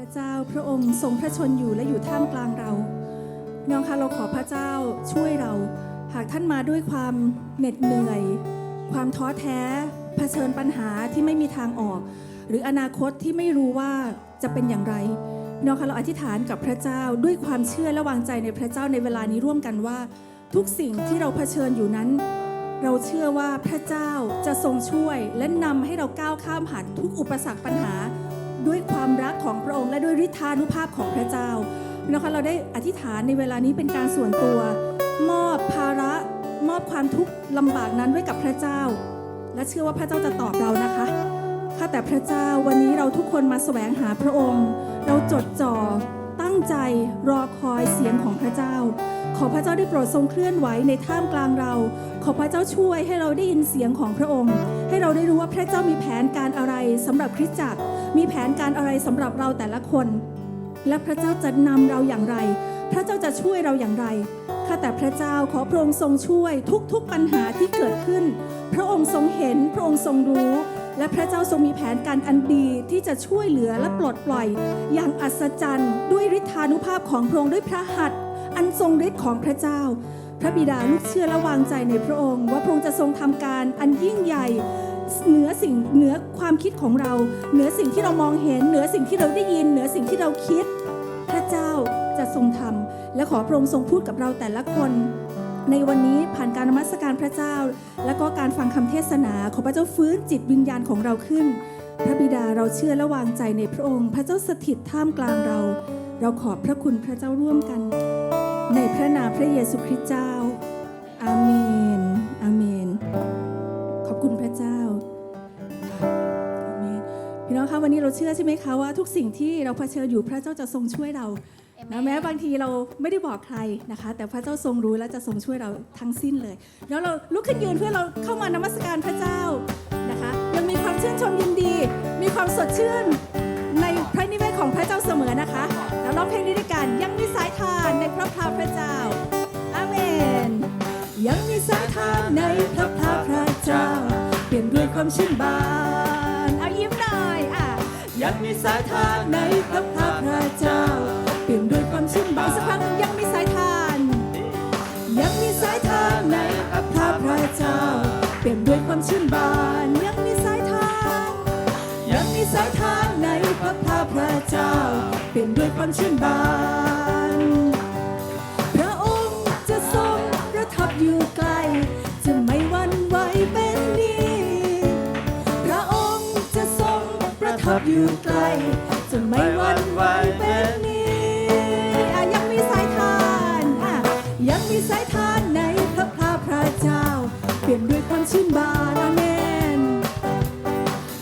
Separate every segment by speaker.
Speaker 1: ระเจ้าพระองค์ทรงพระชนอยู่และอยู่ท่ามกลางเราน้องคะเราขอพระเจ้าช่วยเรา หากท่านมาด้วยความเหน็ดเหนื่อย ความท้อแท้เผชิญปัญหาที่ไม่มีทางออก หรืออนาคตที่ไม่รู้ว่าจะเป็นอย่างไรน้องคะเราอธิษฐานกับพระเจ้าด้วยความเชื่อและวางใจในพระเจ้าในเวลานี้ร่วมกันว่า ทุกสิ่งที่เราเผชิญอยู่นั้น เราเชื่อว่าพระเจ้าจะทรงช่วยและนำให้เราก้าวข้ามผ่านทุกอุปสรรคปัญหา ด้วยความรักของพระองค์และด้วยฤทธานุภาพของพระเจ้านะคะเราได้อธิษฐานในเวลานี้เป็นการส่วนตัว มอบภาระมอบความทุกข์ลำบากนั้นไว้กับพระเจ้า และเชื่อว่าพระเจ้าจะตอบเรานะคะข้าแต่พระเจ้าวันนี้เราทุกคนมาแสวงหาพระองค์ เราจดจ่อตั้งใจรอคอยเสียงของพระเจ้า ขอพระเจ้าได้โปรดทรงเคลื่อนไหวในท่ามกลางเรา ขอพระเจ้าช่วยให้เราได้ยินเสียงของพระองค์ ให้เราได้รู้ว่าพระเจ้ามีแผนการอะไรสำหรับคริสตจักร มีแผนการอะไรสำหรับเราแต่ละคน และพระเจ้าจะนำเราอย่างไร พระเจ้าจะช่วยเราอย่างไรข้าแต่พระเจ้าขอพระองค์ทรงช่วยทุกๆปัญหาที่เกิดขึ้น พระองค์ทรงเห็นพระองค์ทรงรู้ และพระเจ้าทรงมีแผนการอันดีที่จะช่วยเหลือและปลดปล่อย อย่างอัศจรรย์ ด้วยฤทธานุภาพของพระองค์ด้วยพระหัตถ์ อันทรงฤทธิ์ของพระเจ้า พระบิดาลูกเชื่อและวางใจในพระองค์ ว่าพระองค์จะทรงทำการอันยิ่งใหญ่เหนือสิ่งเหนือความคิดของเรา เหนือสิ่งที่เรามองเห็น เหนือสิ่งที่เราได้ยิน เหนือสิ่งที่เราคิด พระเจ้าจะทรงทำและขอพระองค์ทรงพูดกับเราแต่ละคน ในวันนี้ผ่านการนมัสการพระเจ้า และก็การฟังคำเทศนาขอพระเจ้าฟื้นจิตวิญญาณของเราขึ้น พระบิดาเราเชื่อและวางใจในพระองค์ พระเจ้าสถิตท่ามกลางเรา เราขอบพระคุณพระเจ้าร่วมกัน ในพระนามพระเยซูคริสต์เจ้า อาเมน อาเมน ขอบคุณพระเจ้าอาเมนพี่น้องคะวันนี้เราเชื่อใช่ไหมคะว่าทุกสิ่งที่เราเผชิญอยู่พระเจ้าจะทรงช่วยเรานะแม้บางทีเราไม่ได้บอกใครนะคะ แต่พระเจ้าทรงรู้และจะทรงช่วยเราทั้งสิ้นเลย แล้วเราลุกขึ้นยืนเพื่อเราเข้ามานมัสการพระเจ้านะคะ ยังมีความชื่นชมยินดี มีความสดชื่นในพระนิเวศของพระเจ้าเสมอนะคะ แล้วร้องเพลงนี้ด้วยกัน ยังมีสายทานในพระพราพระเจ้าอาเมน ยังมีสายทานในพระพราพระเจ้า เปลี่ยนด้วยความชื่นบานเอายิ้มหน่อยอะ
Speaker 2: ยังมีสายทาง
Speaker 1: ในพระพราพระเจ้า เปลี่ยนด้วยความชื่นบานสักครั้งหนึ่งยังมีสายทาน ยังมีสายทานในพระพราพระเจ้า เปลี่ยนด้วยความชื่นบานยังมีสายทาน ยังมีสายทานในพระพราพระเจ้า เปลี่ยนด้วยความชื่นบาน พระองค์จะทรงประทับอยู่ไกลจะไม่หวันไหวเป็นนี้พระองค์จะทรงประทับอยู่ไกลจะไม่หวันไหวเป็นนี้อะยังมีสายทานอะยังมีสายทานในพระพราพระเจ้าเปลี่ยนด้วยความชื่นบานอาเมน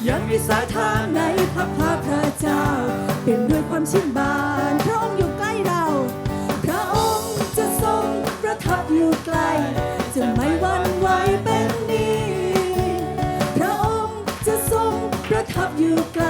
Speaker 2: ยังมีสายทาง
Speaker 1: ในพระพาพระเจ้า เต็มด้วยความชื่นบาน พระองค์อยู่ใกล้เรา พระองค์จะทรงประทับอยู่ไกลจะไม่หวันไหวเป็นนี้ พระองค์จะทรงประทับอยู่ไกล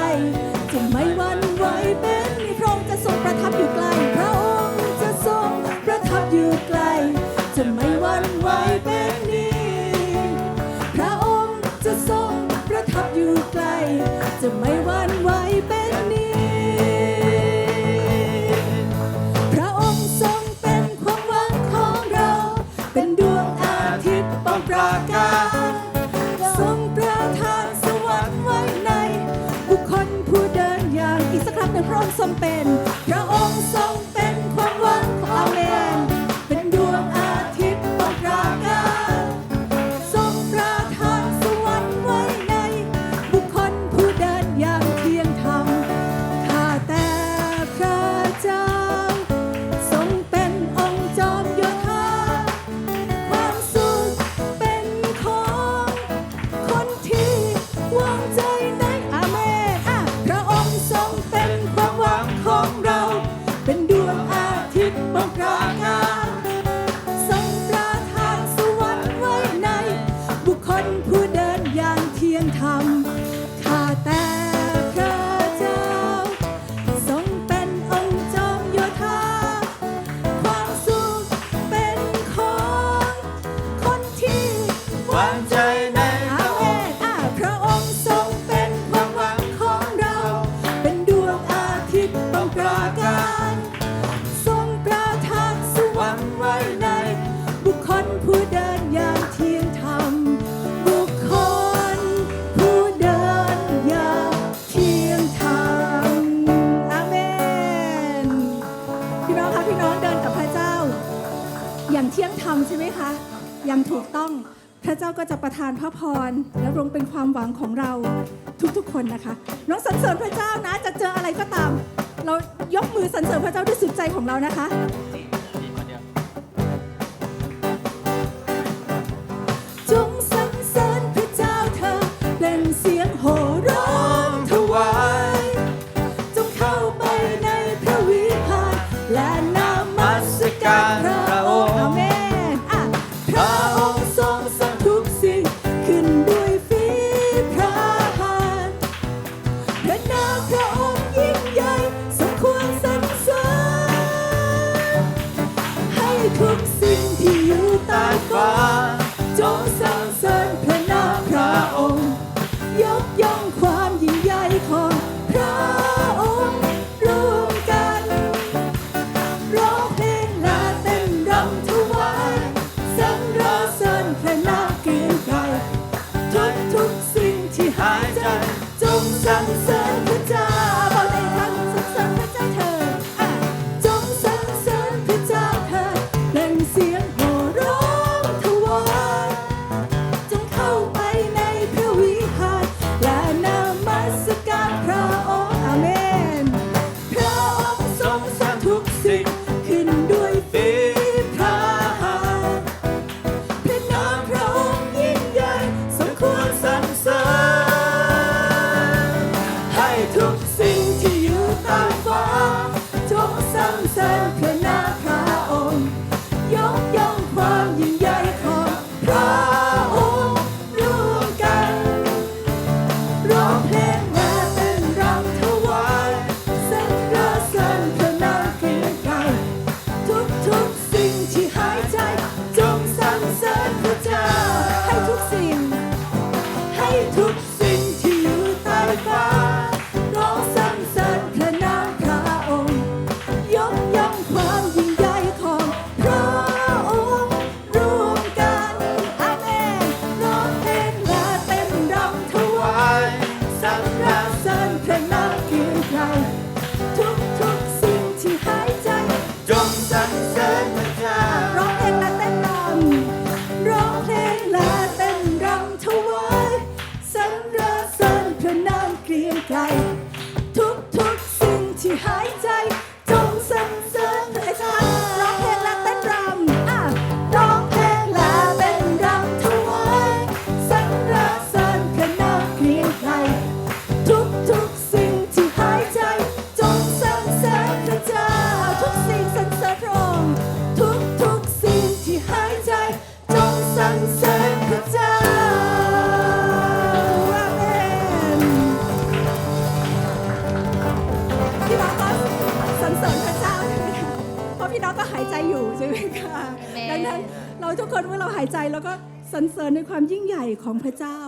Speaker 1: ไหมคะอาเมนดังนั้นเราทุกคนเมื่อเราหายใจเราก็สรรเสริญในความยิ่งใหญ่ของพระเจ้า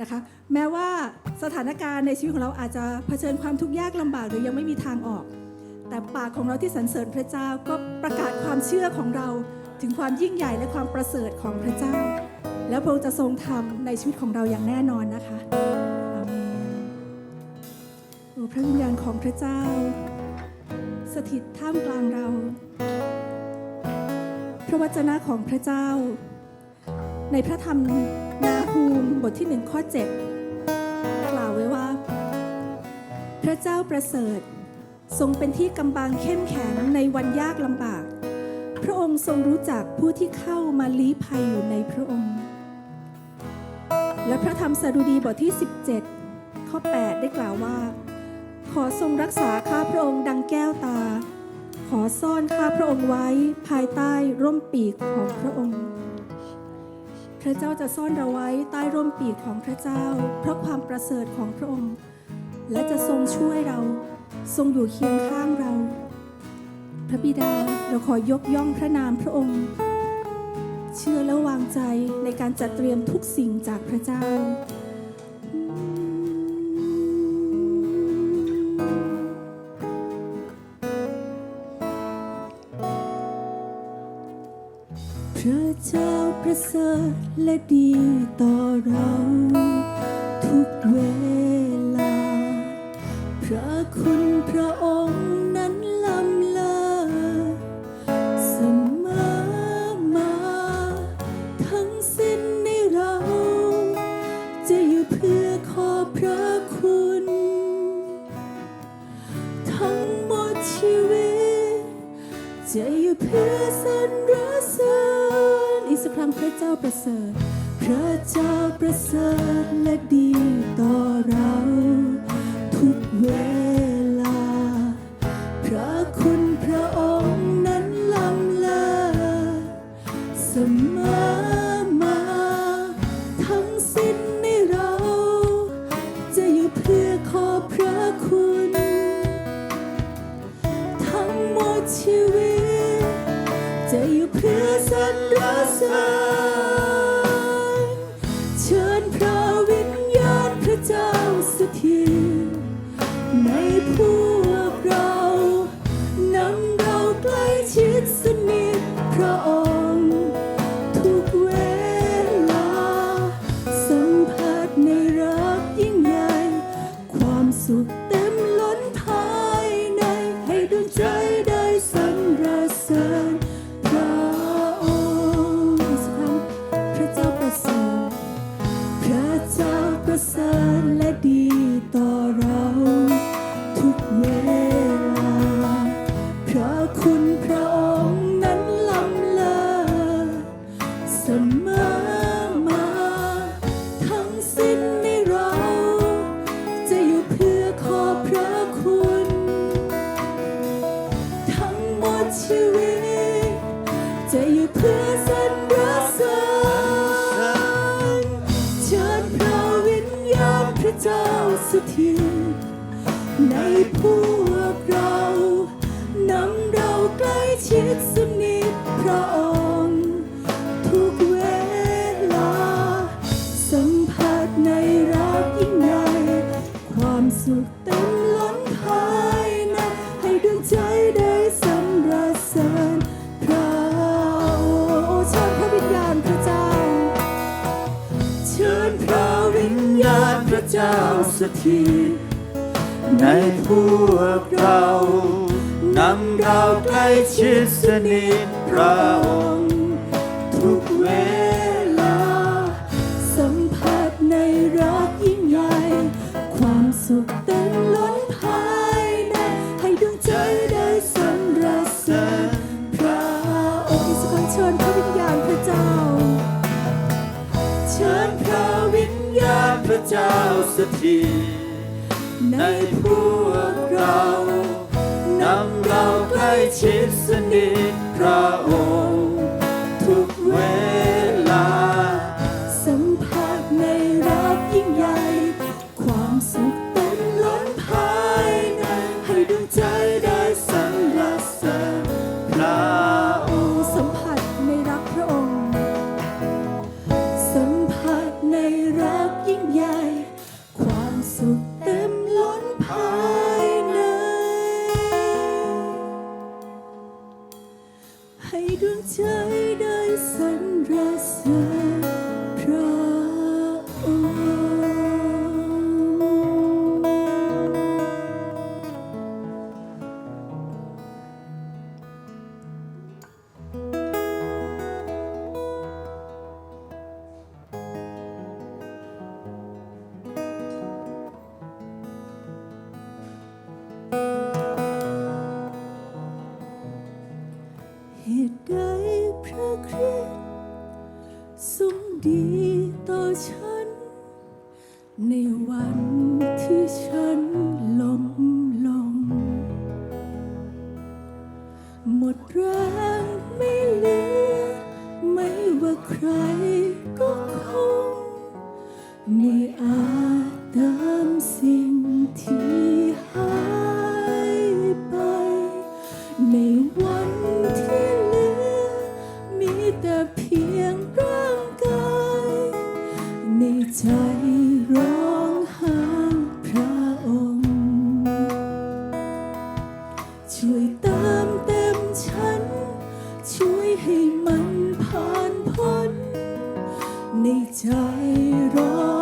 Speaker 1: นะคะ แม้ว่าสถานการณ์ในชีวิตของเราอาจจะเผชิญความทุกข์ยากลำบากหรือยังไม่มีทางออก แต่ปากของเราที่สรรเสริญพระเจ้าก็ประกาศความเชื่อของเราถึงความยิ่งใหญ่และความประเสริฐของพระเจ้า แล้วพระองค์จะทรงทำในชีวิตของเราอย่างแน่นอนนะคะอาเมนโอ้พระวิญญาณของพระเจ้า สถิตท่ามกลางเราพ ระวจนะของพระเจ้า ในพระธรรมนาฮูมบทที่หนึ่งข้อ7กล่าวไว้ว่า พระเจ้าประเสริฐ ทรงเป็นที่กำบังเข้มแข็งในวันยากลำบาก พระองค์ทรงรู้จักผู้ที่เข้ามาลี้ภัยอยู่ในพระองค์ และพระธรรมสดุดีบทที่ 17 ข้อ 8 ได้กล่าวว่า ขอทรงรักษาข้าพระองค์ดังแก้วตา อซ่อนข้าพระองค์ไว้ภายใต้ร่มปีกของพระองค์ พระเจ้าจะซ่อนเราไว้ใต้ร่มปีกของพระเจ้า เพราะความประเสริฐของพระองค์ และจะทรงช่วยเราทรงอยู่เคียงข้างเรา พระบิดาเราขอยกย่องพระนามพระองค์ เชื่อและวางใจในการจัดเตรียมทุกสิ่งจากพระเจ้า ประเสริฐและดีต่อเรา ทุกเวลา พระคุณพระองค์ ทิในพวกเรานำเราใกล้ชิดสนิทพระองค์ ถิตในพวกเรานำเราใกล้ชิดสนิทพระองค์ มือ
Speaker 2: นพระ
Speaker 1: วิญญาณพระเจ้า
Speaker 2: สถิต
Speaker 1: ใน
Speaker 2: พวกเรานำเราใกล้ชิดสนิทพระองค์ทุกเวล
Speaker 1: ช่วยเติมเต็มฉัน ช่วยให้มันผ่านพ้นในใจร้อ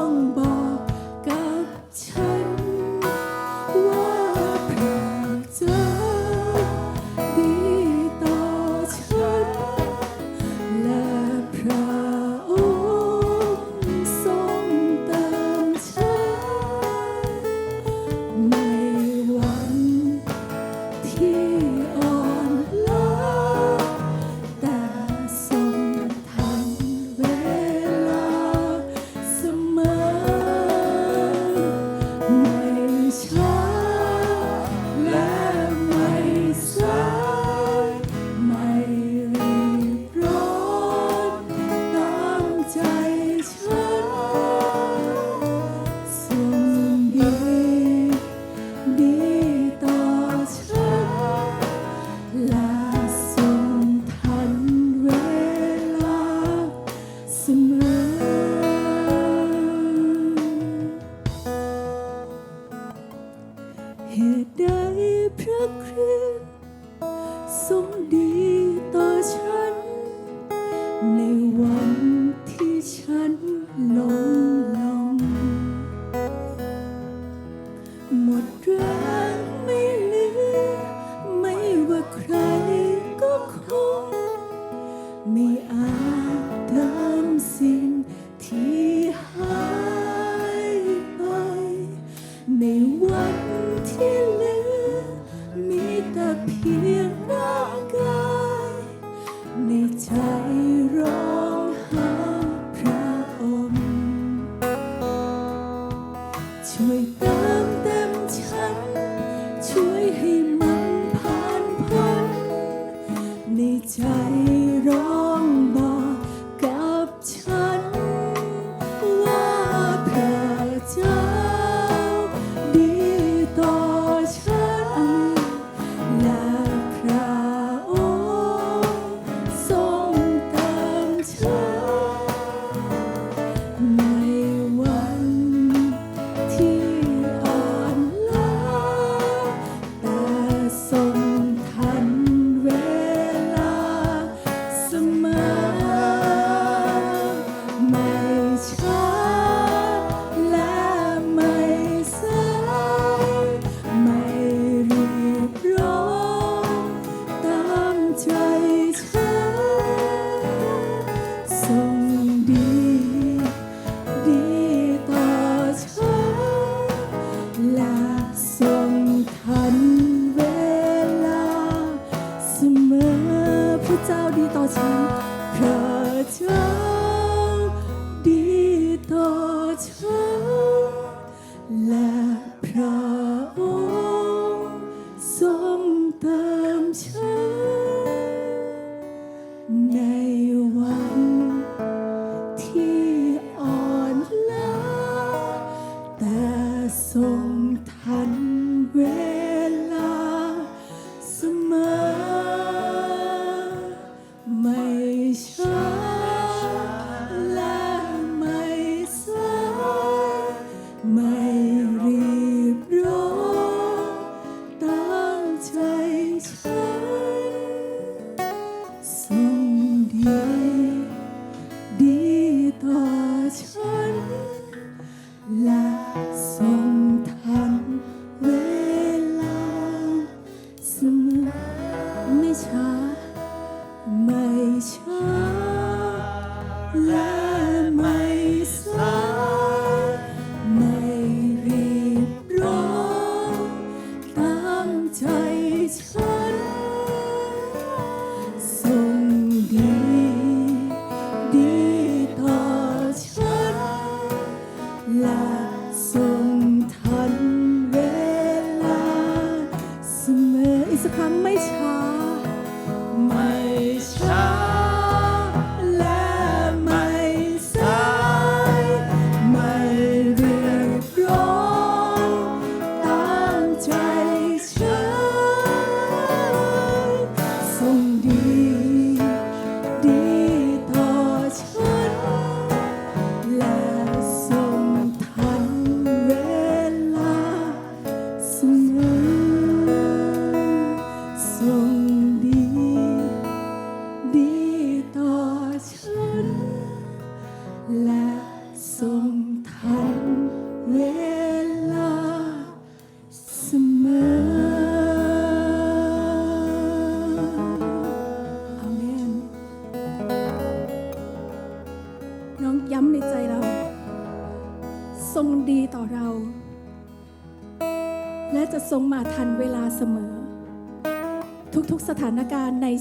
Speaker 1: ช่ ฉั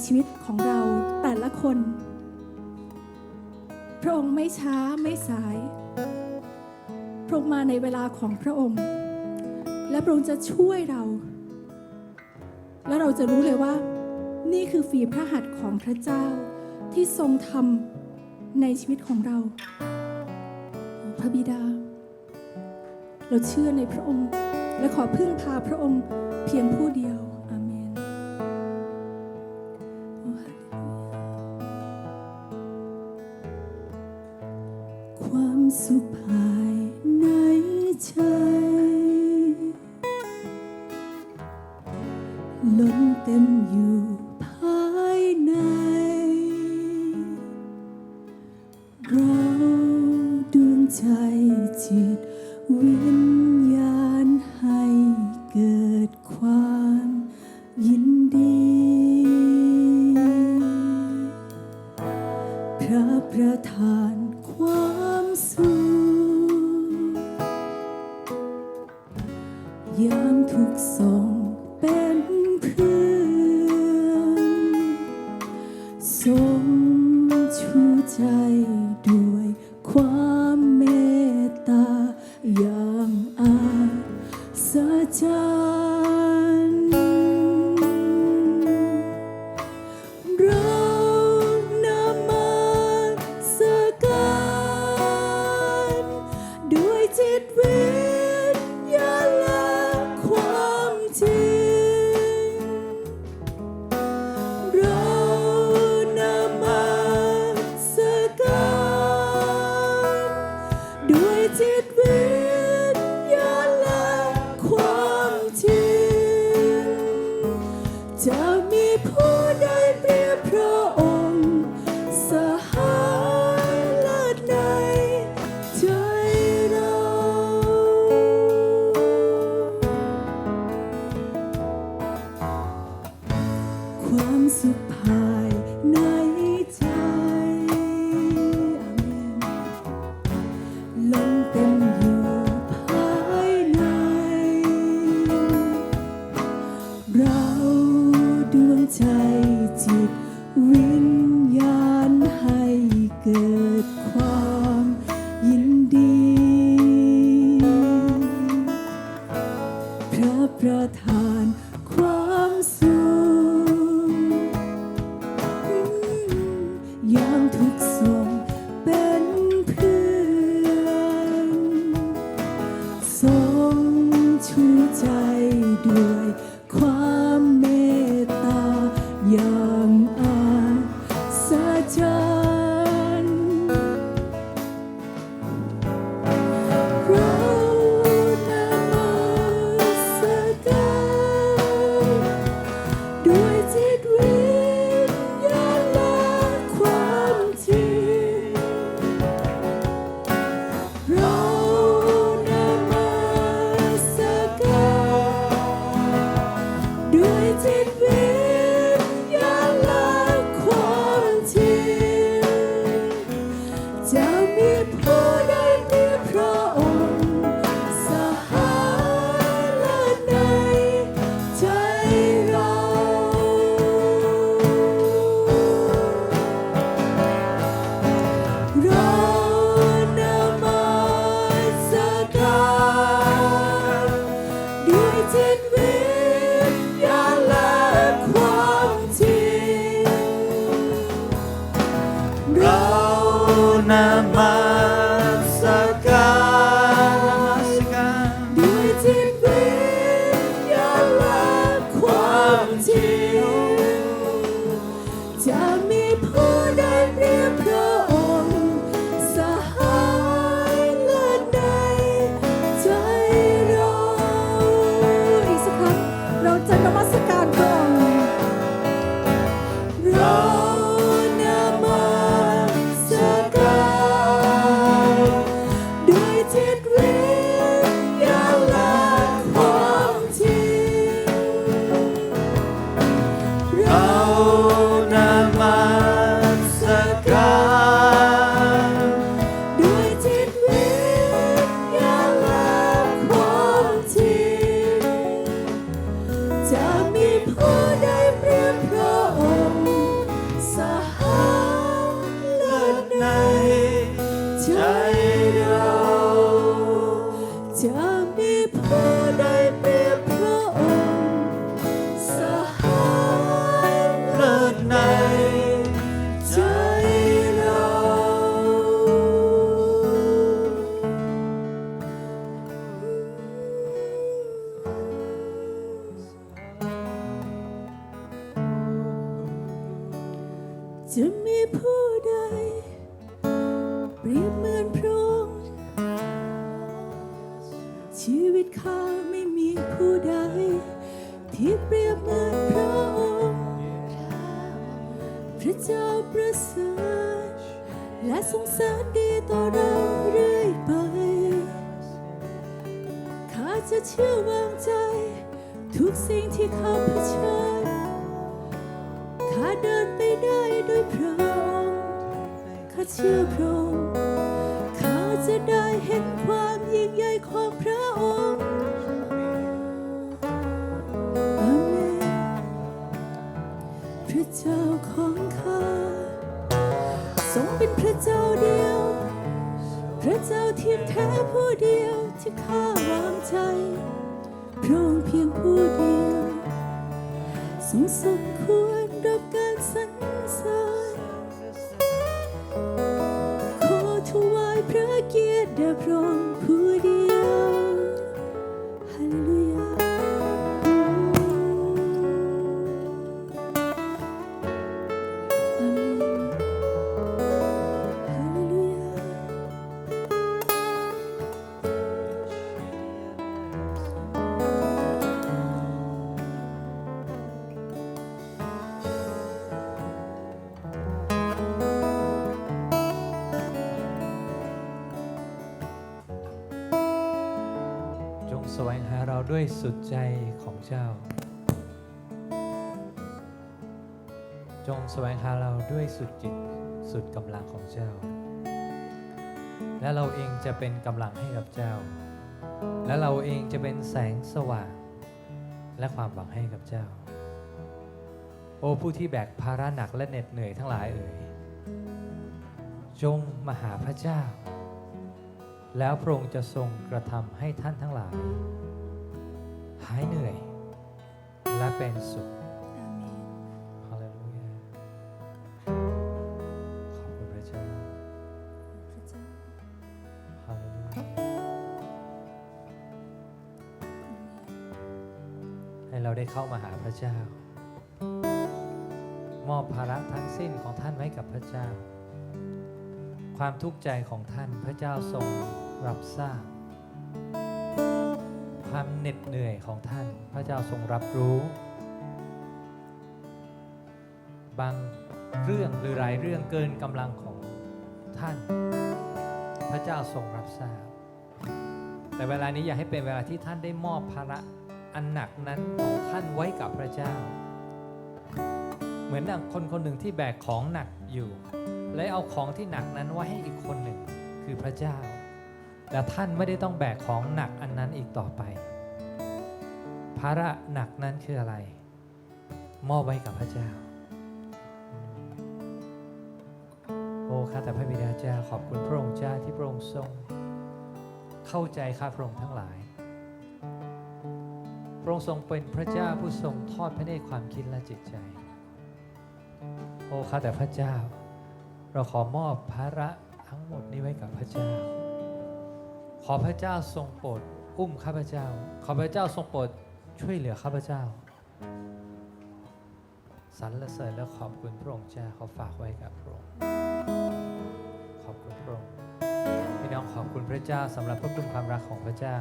Speaker 1: ชีวิตของเราแต่ละคน พระองค์ไม่ช้าไม่สาย พระองค์มาในเวลาของพระองค์ และพระองค์จะช่วยเรา และเราจะรู้เลยว่า นี่คือฝีพระหัตถ์ของพระเจ้าที่ทรงทำในชีวิตของเรา พระบิดา เราเชื่อในพระองค์ และขอพึ่งพาพระองค์เพียงผู้เดียว ระประทานความสุขยามทุกส่ง มีผู้ใด ใจด้วยความ ประเสริฐและทรงแสนดีต่อเราเรื่อยไป ข้าจะเชื่อวางใจ ทุกสิ่งที่ข้าเผชิญข้าเดินไปได้ด้วยพระองค์ข้าเชื่อพระองค์ข้าจะได้เห็นความยิ่งใหญ่ของพระองค์อาเมนพระเจ้าของข้า พระเจ้าเดียว พระเจ้าเทียมแท้ผู้เดียวที่ข้าวางใจ พระองค์เพียงผู้เดียวทรงสมควร ด้วย
Speaker 3: สุดใจของเจ้า จงแสวงหาเราด้วยสุดจิตสุดกำลังของเจ้า และเราเองจะเป็นกำลังให้กับเจ้า และเราเองจะเป็นแสงสว่าง และความหวังให้กับเจ้า โอ้ผู้ที่แบกภาระหนักและเหน็ดเหนื่อยทั้งหลายเอ่ยจงมาหาพระเจ้า แล้วพระองค์จะทรงกระทำให้ท่านทั้งหลาย หายเหนื่อย และเป็นสุข
Speaker 1: อาเมน
Speaker 3: ฮาเลลูยาขอบคุณพระเจ้า
Speaker 1: พระเจ้า
Speaker 3: ฮาเลลูยาให้เราได้เข้ามาหาพระเจ้า มอบภาระทั้งสิ้นของท่านไว้กับพระเจ้า ความทุกข์ใจของท่านพระเจ้าทรงรับทราบ ความเหน็ดเหนื่อยของท่าน พระเจ้าทรงรับรู้ บางเรื่องหรือหลายเรื่องเกินกำลังของท่าน พระเจ้าทรงรับทราบ แต่เวลานี้อยากให้เป็นเวลาที่ท่านได้มอบภาระอันหนักนั้นของท่านไว้กับพระเจ้า เหมือนดังคนคนหนึ่งที่แบกของหนักอยู่ และเอาของที่หนักนั้นไว้ให้อีกคนหนึ่งคือพระเจ้า และท่านไม่ได้ต้องแบกของหนักอันนั้นอีกต่อไป ภาระหนักนั้นคืออะไร มอบไว้กับพระเจ้า โอ้ข้าแต่พระบิดาเจ้าขอบคุณพระองค์เจ้าที่พระองค์ทรง เข้าใจข้าพระองค์ทั้งหลาย พระองค์ทรงเป็นพระเจ้าผู้ทรงทอดพระเนตรความคิดและจิตใจ โอ้ข้าแต่พระเจ้า เราขอมอบภาระทั้งหมดนี้ไว้กับพระเจ้า อพระเจ้าทรงโปรดอุ้มข้าพเจ้า ขอพระเจ้าทรงโปรดช่วยเหลือข้าพเจ้าสรรเสริญและขอบคุณพระองค์เจ้าขอฝากไว้กับพระองค์ขอบคุณพระองค์พี่น้องขอบคุณพระเจ้าสำหรับพระคุณความรักของพระเจ้า